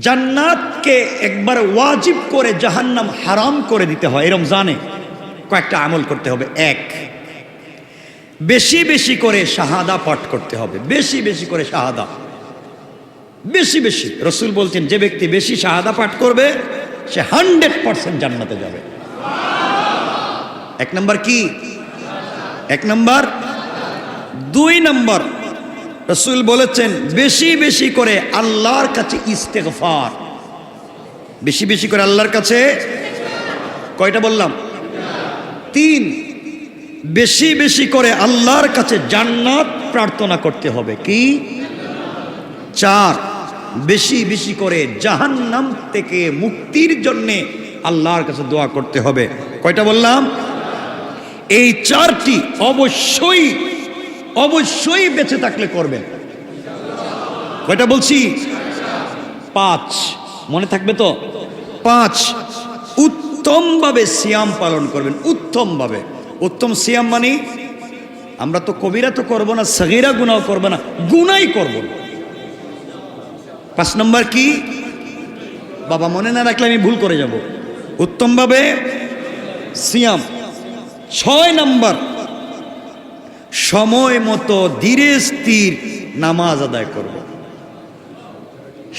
জান্নাতকে একবার ওয়াজিব করে জাহান্নাম হারাম করে দিতে হয়। এরম জানে কয়েকটা আমল করতে হবে। এক, বেশি বেশি করে শাহাদা পাঠ করতে হবে। বেশি বেশি করে শাহাদা। বেশি বেশি। রসুল বলছেন, যে ব্যক্তি বেশি শাহাদা পাঠ করবে, সে হান্ড্রেড পার্সেন্ট জান্নাতে যাবে। এক নম্বর কি? এক নম্বর, দুই নম্বর রসুল বলেছেন, বেশি বেশি করে আল্লাহর কাছে ইস্তেগফার। বেশি বেশি করে আল্লাহর কাছে কয়টা বললাম? তিন। বেশি বেশি করে আল্লাহর কাছে জান্নাত প্রার্থনা করতে হবে। কি? চার। বেশি বেশি করে জাহান্নাম থেকে মুক্তির জন্যে আল্লাহর কাছে দোয়া করতে হবে। কয়টা বললাম? এই চারটি অবশ্যই অবশ্যই বেঁচে থাকলে করবেন কয়টা বলছি? পাঁচ। মনে থাকবে তো? পাঁচ। উত্তমভাবে সিয়াম পালন করবেন, উত্তমভাবে। উত্তম সিয়াম মানে আমরা তো কবিরা তো করব না, সগিরা গুনাও করব না, গুনাই করব পাঁচ নম্বর কি? বাবা মনে না রাখলে আমি ভুল করে যাব। উত্তমভাবে সিয়াম। ছয় নম্বর সময় মতো ধীরে স্থির নামাজ আদায় করব।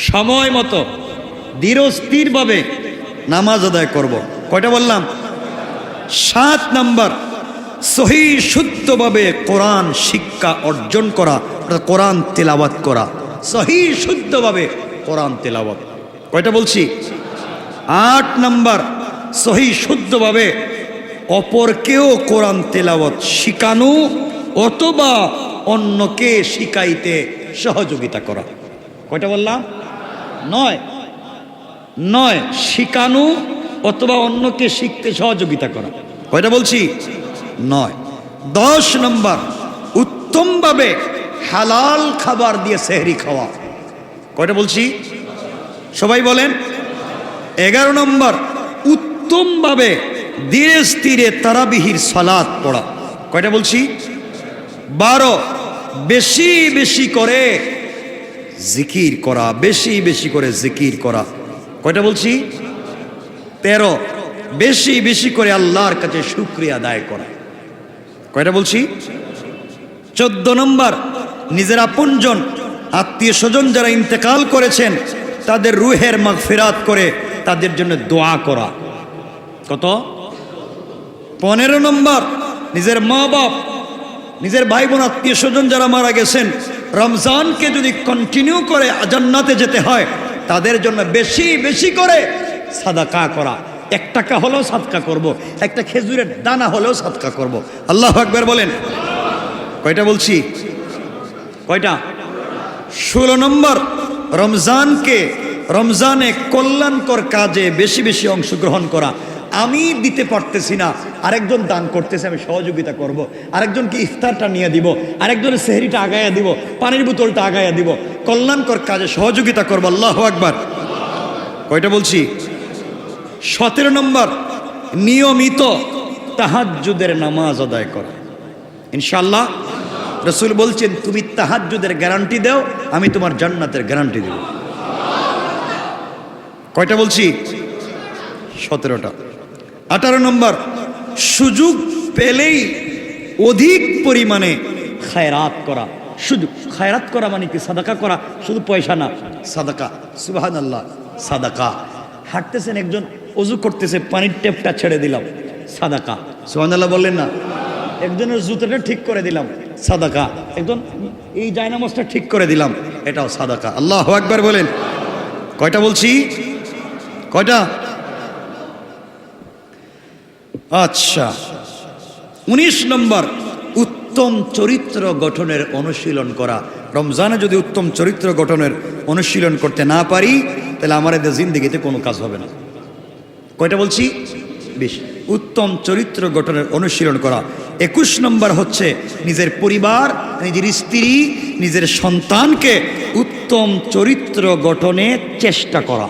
সময় মতো ধীর স্থিরভাবে নামাজ আদায় করব। কয়টা বললাম? সাত নম্বর, সহি শুদ্ধভাবে কোরআন শিক্ষা অর্জন করা কোরআন তেলাওয়াত করা। সহি শুদ্ধভাবে কোরআন তেলাওয়াত। কয়টা বলছি? আট নম্বর, সহি শুদ্ধভাবে অপরকেও কোরআন তেলাওয়াত শিখানো অথবা অন্যকে শিখাইতে সহযোগিতা করা। কয়টা বললাম? নয়। নয়, শিখানো অথবা অন্যকে শিখতে সহযোগিতা করা। কয়টা বলছি? নয়। দশ নম্বর, উত্তমভাবে হালাল খাবার দিয়ে সেহরি খাওয়া। কয়টা বলছি? সবাই বলেন। এগারো নম্বর, উত্তমভাবে ধীরে স্থিরে তারাবিহির সালাদ পড়া। কয়টা বলছি? বারো, বেশি বেশি করে জিকির করা, বেশি বেশি করে জিকির করা। কয়টা বলছি? তেরো, বেশি বেশি করে আল্লাহর কাছে শুক্রিয়া আদায় করা। কয়টা বলছি? চোদ্দ নম্বর, নিজের আপনজন আত্মীয় স্বজন যারা ইন্তেকাল করেছেন, তাদের রুহের মাগফিরাত করে তাদের জন্য দোয়া করা। কত? পনেরো নম্বর, নিজের মা বাপ নিজের ভাই বোন আত্মীয় স্বজন যারা মারা গেছেন, রমজানকে যদি কন্টিনিউ করে জান্নাতে যেতে হয়, তাদের জন্য বেশি বেশি করে সাদাকা করা এক টাকা হলেও সাদকা করব। একটা খেজুরের দানা হলেও সাদকা করব। আল্লাহ আকবর বলেন কয়টা বলছি কয়টা ষোলো নম্বর, রমজানকে, রমজানে কল্যাণকর কাজে বেশি বেশি অংশগ্রহণ করা আমি দিতে পারতেছি না। আরেকজন দান করতেছে, আমি সহযোগিতা করব। আরেকজনকে ইফতারটা নিয়ে দিব। আরেকজনের সেহরিটা আগাইয়া দিব, পানির বোতলটা আগাইয়া দিব। কল্যাণকর কাজে সহযোগিতা করব, আল্লাহ আকবার। কয়টা বলছি? সতেরো নম্বর, নিয়মিত তাহাজ্জুদের নামাজ আদায় করা। ইনশাল্লাহ রসুল বলছেন, তুমি তাহাজ্জুদের গ্যারান্টি দাও, আমি তোমার জান্নাতের গ্যারান্টি দেব। কয়টা বলছি? সতেরোটা। আঠারো নম্বর, সুযোগ পেলেই অধিক পরিমাণে খায়রাত করা। সুযোগ, খায়রাত করা মানে কি? সাদাকা করা, শুধু পয়সা না। সাদাকা সুবাহান আল্লাহ সাদাকা। হাঁটতেছেন একজন, অজু করতেছে, পানির টেপটা ছেড়ে দিলাম, সাদাকা। সুবাহান আল্লাহ বললেন না? একজনের জুতোটা ঠিক করে দিলাম, সাদাকা। একজন, এই জায়নামাজটা ঠিক করে দিলাম, এটাও সাদাকা। আল্লাহ একবার বলেন। কয়টা বলছি? কয়টা? আচ্ছা। উনিশ নম্বর, উত্তম চরিত্র গঠনের অনুশীলন করা। রমজানে যদি উত্তম চরিত্র গঠনের অনুশীলন করতে না পারি, তাহলে আমার এদের জিন্দিগিতে কোনো কাজ হবে না। কয়টা বলছি? বেশ। উত্তম চরিত্র গঠনের অনুশীলন করা। একুশ নম্বর হচ্ছে নিজের পরিবার, নিজের স্ত্রী, নিজের সন্তানকে উত্তম চরিত্র গঠনে চেষ্টা করা।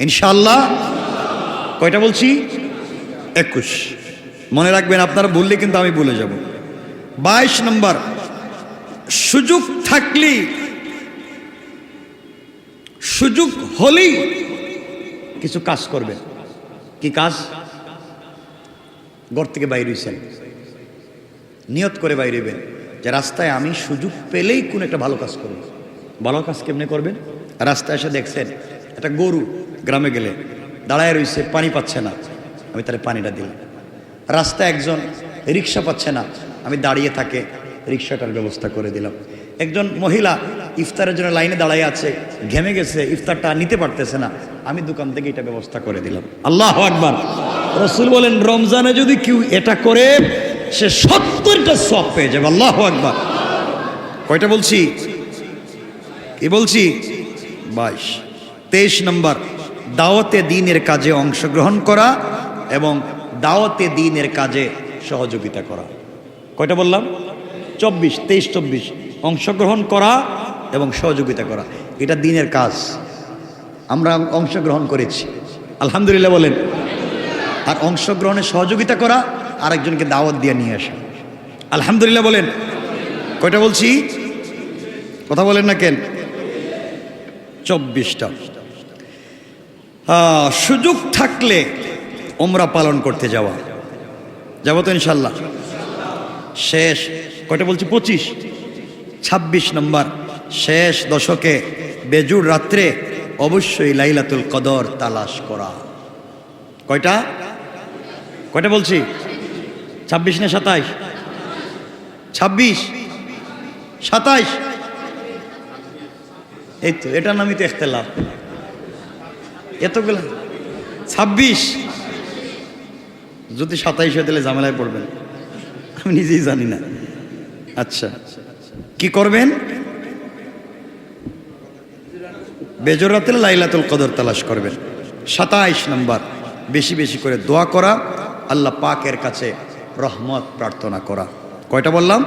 ইনশাল্লাহ কয়টা বলছি? একুশ। মনে রাখবেন, আপনারা বললে কিন্তু আমি বলে যাব। বাইশ নম্বর, সুযোগ থাকলেই সুযোগ হলেই কিছু কাজ করবেন কি কাজ? ঘর থেকে বাইরে হইছেন। নিয়ত করে বাইরে হইবেন। যে রাস্তায় আমি সুযোগ পেলেই কোন একটা ভালো কাজ করব। ভালো কাজ কেমনে করবেন? রাস্তায় এসে দেখছেন, একটা গরু গ্রামে গেলে, দাঁড়ায় রইছে, পানি পাচ্ছে না। আমি তার পানিটা দিলাম। রাস্তায় একজন রিক্সা পাচ্ছে না, আমি দাঁড়িয়ে থাকে রিক্সাটার ব্যবস্থা করে দিলাম। একজন মহিলা ইফতারের জন্য লাইনে দাঁড়ায় আছে, ঘেমে গেছে, ইফতারটা নিতে পারতেছে না, আমি দোকান থেকে এটা ব্যবস্থা করে দিলাম। আল্লাহ আকবার। রসুল বলেন, রমজানে যদি কেউ এটা করে, সে সত্তরটা সব পেয়ে যাবে। আল্লাহ আকবার। কয়টা বলছি? কি বলছি? বাইশ। তেইশ নম্বর, দাওয়াতে দিনের কাজে অংশগ্রহণ করা এবং দাওয়াতে দিনের কাজে সহযোগিতা করা। কয়টা বললাম? চব্বিশ, তেইশ, চব্বিশ। অংশগ্রহণ করা এবং সহযোগিতা করা। এটা দিনের কাজ। আমরা অংশগ্রহণ করেছি। আলহামদুলিল্লাহ বলেন। আর অংশগ্রহণে সহযোগিতা করা, আরেকজনকে দাওয়াত দিয়ে নিয়ে আসা। আলহামদুলিল্লাহ বলেন। কয়টা বলছি? কথা বলেন না কেন? চব্বিশটা। সুযোগ থাকলে ওমরা পালন করতে যাওয়া। যাব তো ইনশাল্লাহ। শেষ, কয়টা বলছি? পঁচিশ। ছাব্বিশ নম্বর। শেষ দশকে বেজুর রাত্রে অবশ্যই লাইলাতুল কদর তালাশ করা। কয়টা? কয়টা বলছি? ছাব্বিশ না সাতাইশ? ছাব্বিশ। সাতাইশ। এই তো, এটার নামই তো লাভ এতগুলো। ছাব্বিশ। যদি সাতাইশ হয়ে তাহলে ঝামেলায় পড়বেন। আমি নিজেই জানি না। আচ্ছা। কি করবেন? বেজর রাতে লাইলাতুল কদর তালাশ করবেন। সাতাইশ নম্বর। বেশি বেশি করে দোয়া করা, আল্লাহ পাকের কাছে রহমত প্রার্থনা করা। কয়টা বললাম?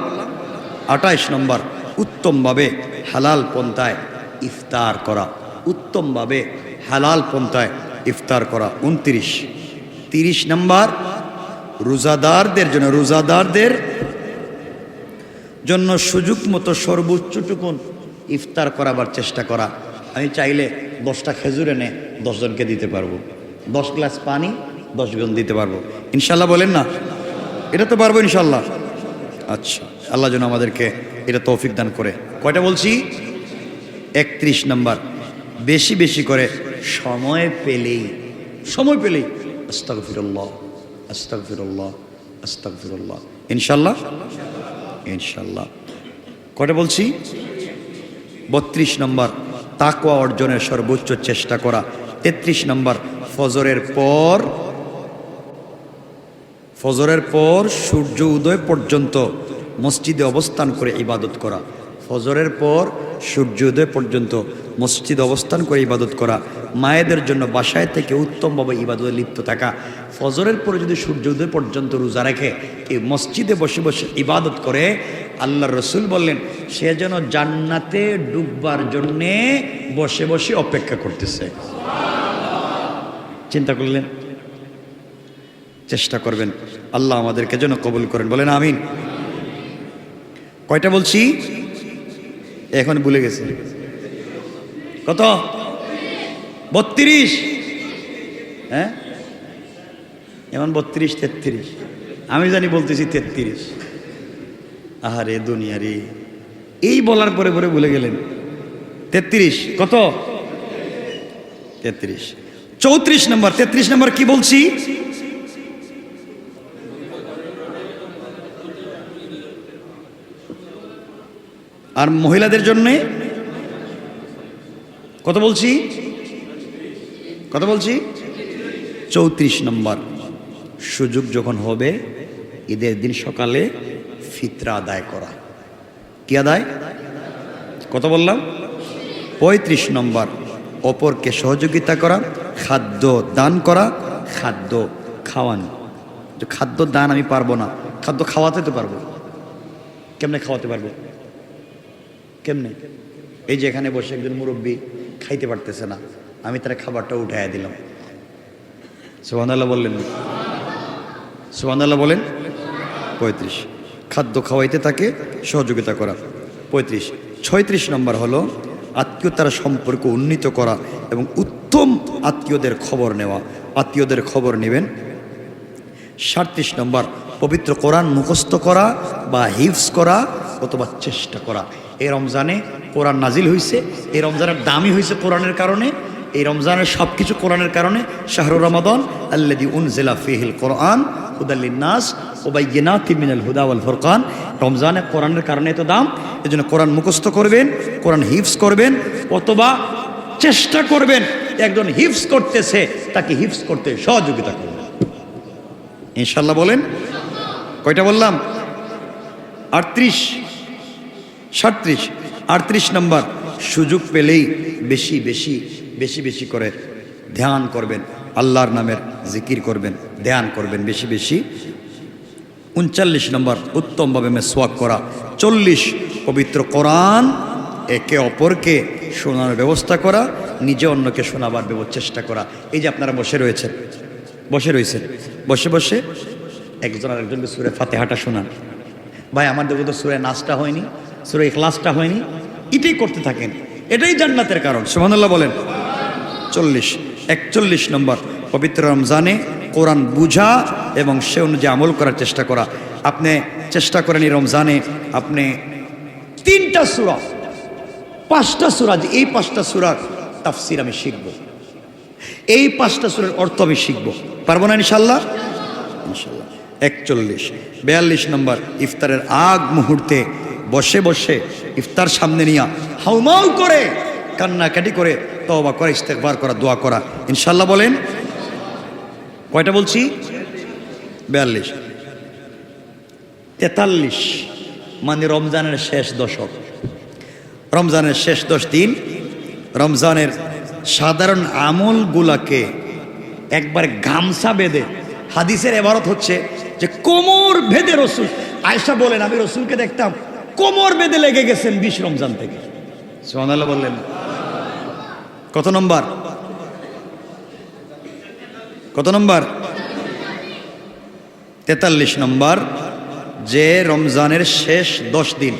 আঠাইশ নম্বর। উত্তমভাবে হালাল পন্থায় ইফতার করা। উত্তমভাবে হালাল পন্থায় ইফতার করা। উনত্রিশ। তিরিশ নম্বর। রোজাদারদের জন্য রোজাদারদের জন্য সুযোগ মতো সর্বোচ্চটুকুন ইফতার করাবার চেষ্টা করা। আমি চাইলে দশটা খেজুর এনে দশজনকে দিতে পারব। দশ গ্লাস পানি, দশজন দিতে পারব। ইনশাল্লাহ বলেন না? এটা তো পারব ইনশাল্লাহ। আচ্ছা আল্লাহ যেন আমাদেরকে এটা তৌফিক দান করে। কয়টা বলছি? একত্রিশ নম্বর। বেশি বেশি করে সময় পেলেই সময় পেলেই আস্তাক ফিরল্লাহ আস্তাক ফিরল্লাহ ইনশাল্লাহ ইনশাল্লাহ কয়টা বলছি? বত্রিশ নম্বর, তাকওয়া অর্জনের সর্বোচ্চ চেষ্টা করা। তেত্রিশ নম্বর, ফজরের পর ফজরের পর সূর্য উদয় পর্যন্ত মসজিদে অবস্থান করে ইবাদত করা। ফজরের পর সূর্য উদয় পর্যন্ত মসজিদে অবস্থান করে ইবাদত করা। মায়েদের জন্য বাসায় থেকে উত্তমভাবে ইবাদতে লিপ্ত থাকা। ফজরের পরে যদি সূর্য উদয় পর্যন্ত রোজা রাখে, এই মসজিদে বসে বসে ইবাদত করে আল্লাহ রসুল বললেন, সে যেন জান্নাতে ডুববার জন্যে বসে বসে অপেক্ষা করতেছে। চিন্তা করলেন? চেষ্টা করবেন। আল্লাহ আমাদেরকে যেন কবুল করেন। বলেন আমিন। কয়টা বলছি? এখন ভুলে গেছে। কত? বত্রিশ। হ্যাঁ? এমন বত্রিশ, তেত্রিশ। আমি জানি বলতেছি তেত্রিশ। আহারে দুনিয়ারে এই বলার পরে পরে ভুলে গেলেন। তেত্রিশ, কত? তেত্রিশ। চৌত্রিশ নম্বর, তেত্রিশ নম্বর কি বলছি? আর মহিলাদের জন্যে? কত বলছি? কত বলছি? চৌত্রিশ নম্বর। সুযোগ যখন হবে, ঈদের দিন সকালে ফিতরা আদায় করা। কি আদায়? কত বললাম? পঁয়ত্রিশ নম্বর। অপরকে সহযোগিতা করা, খাদ্য দান করা, খাদ্য খাওয়ানো। খাদ্য দান আমি পারব না। খাদ্য খাওয়াতে তো পারব। কেমনে খাওয়াতে পারব? কেমনে? এই যে এখানে বসে একজন মুরব্বী খাইতে পারতেছে না। আমি তার খাবারটা উঠাইয়া দিলাম। সুবাহ বললেন। না বলেন, পঁয়ত্রিশ। খাদ্য খাওয়াইতে তাকে সহযোগিতা করা। পঁয়ত্রিশ। ছয়ত্রিশ নম্বর হলো আত্মীয়তার সম্পর্ক উন্নীত করা এবং উত্তম আত্মীয়দের খবর নেওয়া। আত্মীয়দের খবর নেবেন। সাতত্রিশ নম্বর, পবিত্র কোরআন মুখস্থ করা বা হিফস করা অথবা চেষ্টা করা। এই রমজানে কোরআন নাজিল হয়েছে এই রমজানের দামই হয়েছে কোরআনের কারণে। এই রমজানের সব কিছু কোরআনের কারণে শাহরুর রমাদন আল্লাদি উন জেলা ফিহিল কোরআন হুদাল্লিন নাস ওবাইনাতি মিনাল হুদা ওয়াল ফুরকান। রমজানে কোরআনের কারণে তো দাম এই জন্য কোরআন মুখস্থ করবেন, কোরআন হিফস করবেন, অথবা চেষ্টা করবেন, একজন হিফস করতেছে, তাকে হিফস করতে সহযোগিতা করবেন। ইনশাল্লাহ বলেন, কয়টা বললাম? আটত্রিশ, সাতত্রিশ, আটত্রিশ নম্বর, সুযোগ পেলেই বেশি বেশি বেশি বেশি করে ধ্যান করবেন, আল্লাহর নামের জিকির করবেন, ধ্যান করবেন বেশি বেশি। উনচল্লিশ নম্বর, উত্তমভাবে মেসওয়াক করা। চল্লিশ, পবিত্র কোরআন, একে অপরকে শোনানোর ব্যবস্থা করা, নিজে অন্যকে শোনাবার চেষ্টা করা। এই যে আপনারা বসে রয়েছেন বসে রয়েছেন, বসে বসে একজন আর একজনকে সুরে ফাতেহাটা শোনান। ভাই আমার দেখো তো সুরে নাচটা হয়নি, সুরে ক্লাসটা হয়নি, এটাই করতে থাকেন। এটাই জান্নাতের কারণ সুমানুল্লাহ বলেন। চল্লিশ একচল্লিশ নম্বর। পবিত্র রমজানে কোরআন বুঝা এবং সে অনুযায়ী আমল করার চেষ্টা করা। আপনি চেষ্টা করেন এই রমজানে আপনি তিনটা সুরা, পাঁচটা সুরা এই পাঁচটা সুরার তাফসির আমি শিখব। এই পাঁচটা সুরের অর্থ আমি শিখব। পারব না ইনশাল্লাহ ইনশাল্লাহ একচল্লিশ, বিয়াল্লিশ নম্বর, ইফতারের আগ মুহূর্তে বসে বসে ইফতার সামনে নিয়ে হাউমাউ করে কান্নাকাটি করে তওবা করে ইস্তেকবার করা, দোয়া করা। ইনশাল্লাহ বলেন, কয়টা বলছি? বিয়াল্লিশ। তেতাল্লিশ মানে রমজানের শেষ দশক। রমজানের শেষ দশ দিন, রমজানের সাধারণ আমলগুলাকে একবার গামছা বেঁধে, হাদিসের এবারত হচ্ছে যে কোমর ভেদে রসুল আয়সা বলেন, আমি রসুলকে দেখতাম, কোমর বেঁধে লেগে গেছেন বিশ রমজান থেকে। সোহানাল্লাহ বললেন। কত নম্বর? কত নম্বর? তেতাল্লিশ নম্বর। যে রমজানের শেষ দশ দিন,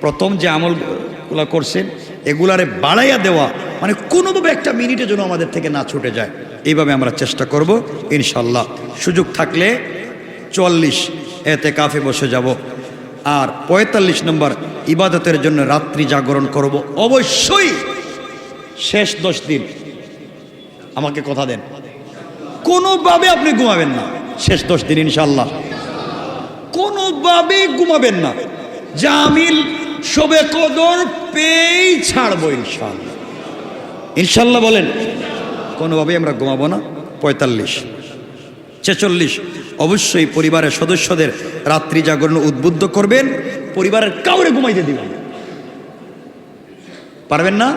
প্রথম যে আমলগুলো করছেন, এগুলারে বাড়াইয়া দেওয়া মানে কোনোভাবে একটা মিনিটে যেন আমাদের থেকে না ছুটে যায়। এইভাবে আমরা চেষ্টা করব ইনশাল্লাহ সুযোগ থাকলে চুয়াল্লিশ এতে কাফে বসে যাব। আর পঁয়তাল্লিশ নম্বর, ইবাদতের জন্য রাত্রি জাগরণ করব। অবশ্যই শেষ দশ দিন। আমাকে কথা দেন। কোনোভাবে আপনি ঘুমাবেন না। শেষ দশ দিন ইনশাল্লাহ কোনোভাবে ঘুমাবেন না। জামিল শোবে কদর পেয়েই ছাড়বো ইনশাল্লাহ ইনশাল্লাহ বলেন, কোনোভাবেই আমরা ঘুমাবো না। পঁয়তাল্লিশ, ছেচল্লিশ। অবশ্যই পরিবারের সদস্যদের রাত্রি জাগরণ উদ্বুদ্ধ করবেন। পরিবারের কাউরে ঘুমাইতে দিবেন পারবেন না?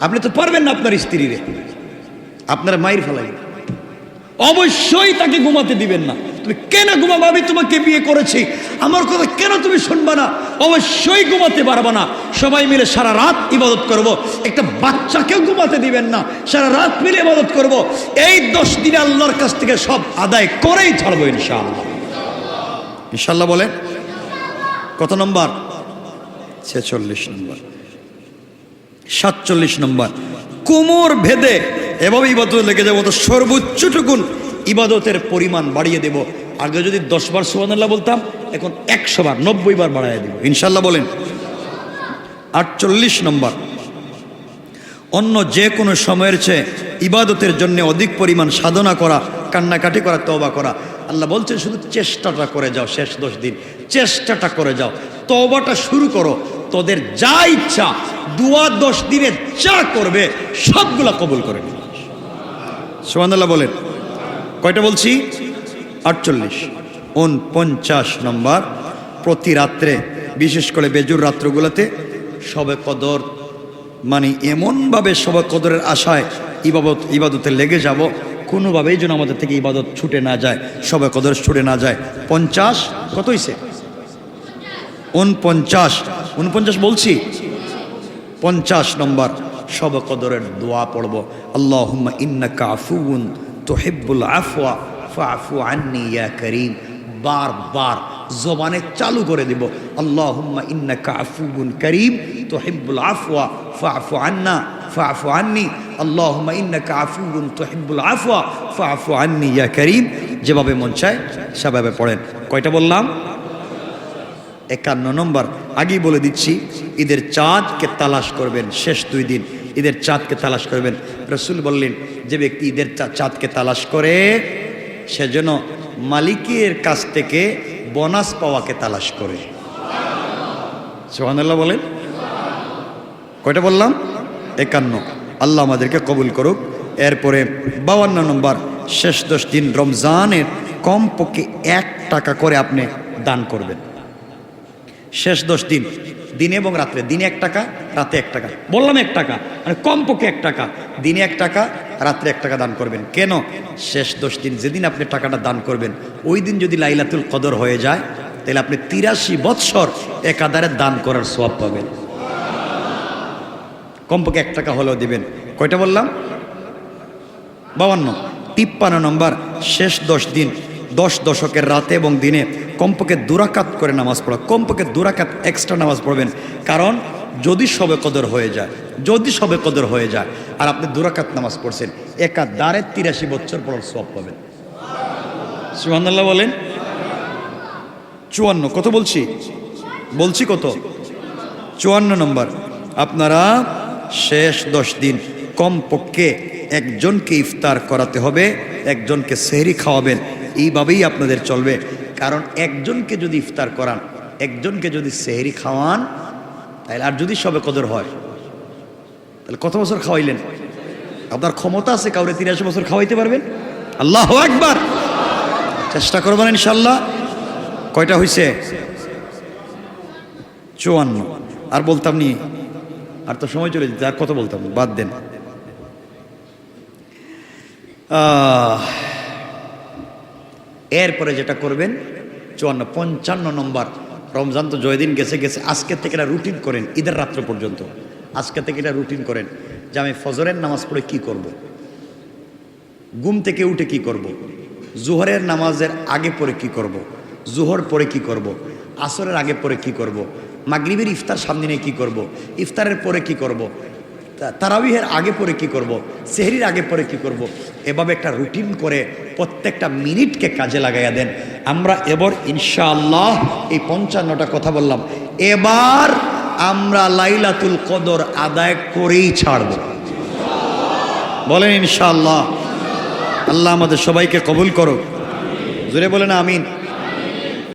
আপনি তো পারবেন না আপনার স্ত্রীরে। আপনার মায়ের ফেলাই অবশ্যই তাকে ঘুমাতে দিবেন না। তুমি কেন ঘুমাবো? আমি তোমাকে বিয়ে করেছি। আমার কথা কেন তুমি শুনবা না? অবশ্যই ঘুমাতে পারবা না। সবাই মিলে সারা রাত ইবাদত করব। একটা বাচ্চাকেও ঘুমাতে দিবেন না। সারা রাত মিলে ইবাদত করব। এই দশ দিনে আল্লাহর কাছ থেকে সব আদায় করেই ছাড়বো ইনশাআল্লাহ। ইনশাল্লাহ বলে কত নম্বর? ছেচল্লিশ নম্বর। সাতচল্লিশ নম্বর। কোমর ভেদে এভাবে ইবাদত লেগে যাব তো সর্বোচ্চটুকুন ইবাদতের পরিমাণ বাড়িয়ে দেব। আগে যদি দশ বার সুবানাল্লাহ বলতাম, এখন একশো বার, নব্বই বার বাড়াইয়া দেব। ইনশাল্লাহ বলেন। আটচল্লিশ নম্বর। অন্য যে কোনো সময়ের চেয়ে ইবাদতের জন্য অধিক পরিমাণ সাধনা করা, কান্নাকাটি করা, তওবা করা। আল্লাহ বলছেন, শুধু চেষ্টাটা করে যাও শেষ দশ দিন। চেষ্টাটা করে যাও। তবাটা শুরু করো। তোদের যা ইচ্ছা, দুয়া দশ দিনে যা করবে, সবগুলা কবুল করে সোহানাল্লাহ বলেন। কয়টা বলছি? আটচল্লিশ। উনপঞ্চাশ নম্বর। প্রতি রাত্রে, বিশেষ করে বেজুর রাত্রগুলোতে সবে কদর মানে এমনভাবে সবে কদরের আশায় ইবাদত, ইবাদতে লেগে যাব, কোনোভাবেই যেন আমাদের থেকে ইবাদত ছুটে না যায় সবে কদর ছুটে না যায়। পঞ্চাশ, কত হইছে? উনপঞ্চাশ। উনপঞ্চাশ বলছি? পঞ্চাশ নম্বর। সব কদরের দোয়া পড়ব। আল্লাহ ইন্নাকা আফুন তোহিব্বুল আফওয়া ফাফু আন্নি ইয়া করিম। বারবার জবানে চালু করে দিব। আল্লাহ ইন্নাকা আফুবুন করিম তো হিব্বুল আফওয়া ফাফু আন্না ফাফু আন্নি। আল্লাহ ইন্নাকা আফুবুন তো হিব্বুল আফওয়া ফাফু আন্নি ইয়া করিম। যেভাবে মন চায় সেভাবে পড়েন। কয়টা বললাম? একান্ন নম্বর। আগেই বলে দিচ্ছি, ঈদের চাঁদকে তালাশ করবেন শেষ দুই দিন। ঈদের চাঁদকে তালাশ করবেন। রসুল বললেন, যে ব্যক্তি ঈদের চাঁদকে তালাশ করে সেজন্য মালিকের কাছ থেকে বোনাস পাওয়াকে তালাশ করে। সোহানাল্লাহ বলেন। কয়টা বললাম? একান্ন। আল্লাহ আমাদেরকে কবুল করুক। এরপরে বাউান্ন নম্বর, শেষ দশ দিন রমজানের কমপক্ষে এক টাকা করে আপনি দান করবেন। শেষ দশ দিন, দিনে এবং রাত্রে। দিনে এক টাকা, রাতে এক টাকা। বললাম এক টাকা মানে কমপক্ষে এক টাকা। দিনে এক টাকা, রাত্রে এক টাকা দান করবেন। কেন? শেষ দশ দিন যেদিন আপনি টাকাটা দান করবেন, ওই দিন যদি লাইলাতুল কদর হয়ে যায়, তাহলে আপনি তিরাশি বৎসর একাধারে দান করার সব পাবেন। কমপক্ষে এক টাকা হলেও দিবেন। কয়টা বললাম? বাবান্ন তিপ্পান্ন নম্বর, শেষ দশ দিন দশ দশকের রাতে এবং দিনে কমপক্ষে দুরাকাত করে নামাজ পড়া, কমপক্ষে দুরাকাত এক্সট্রা নামাজ পড়বেন। কারণ যদি সবে কদর হয়ে যায়, যদি সবে কদর হয়ে যায়, আর আপনি দুরাকাত নামাজ পড়ছেন একা দাঁড়ে তিরাশি বছর পর সব পাবেন। সুহান্লাহ বলেন? চুয়ান্ন, কত বলছি? বলছি কত? চুয়ান্ন নম্বর। আপনারা শেষ দশ দিন কমপক্ষে একজনকে ইফতার করাতে হবে, একজনকে সেহরি খাওয়াবেন। এইভাবেই আপনাদের চলবে। কারণ একজনকে যদি ইফতার করান একজনকে যদি সেহরি খাওয়ান তাহলে আর যদি সবে কদর হয় তাহলে কত বছর খাওয়াইলেন? আপনার ক্ষমতা আছে কাউরে তিরাশি বছর খাওয়াইতে পারবেন? আল্লাহ একবার চেষ্টা করবেন ইনশাল্লাহ কয়টা হয়েছে চুয়ান্ন। আর বলতাম নি আর তো সময় চলে যেত আর কত বলতাম? বাদ দেন। আহ, এরপরে যেটা করবেন, চুয়ান্ন, পঞ্চান্ন নম্বর, রমজান তো জয়দিন গেছে গেছে আজকে থেকে এটা রুটিন করেন, ঈদের রাত্র পর্যন্ত আজকে থেকে এটা রুটিন করেন যে আমি ফজরের নামাজ পড়ে কি করব। ঘুম থেকে উঠে কি করব। জোহরের নামাজের আগে পরে কি করব। জোহর পরে কি করব। আসরের আগে পরে কি করব। মাগরিবের ইফতার সামনে নিয়ে কি করব। ইফতারের পরে কি করব। তারাবিহের আগে পরে কি করব। সেহরির আগে পরে কি করব। এভাবে একটা রুটিন করে প্রত্যেকটা মিনিটকে কাজে লাগাইয়া দেন। আমরা এবার ইনশাআল্লাহ এই পঞ্চান্নটা কথা বললাম। এবার আমরা লাইলাতুল কদর আদায় করেই ছাড়ব। বলেন ইনশাআল্লাহ। আল্লাহ আমাদের সবাইকে কবুল করো জোরে বলেন আমিন।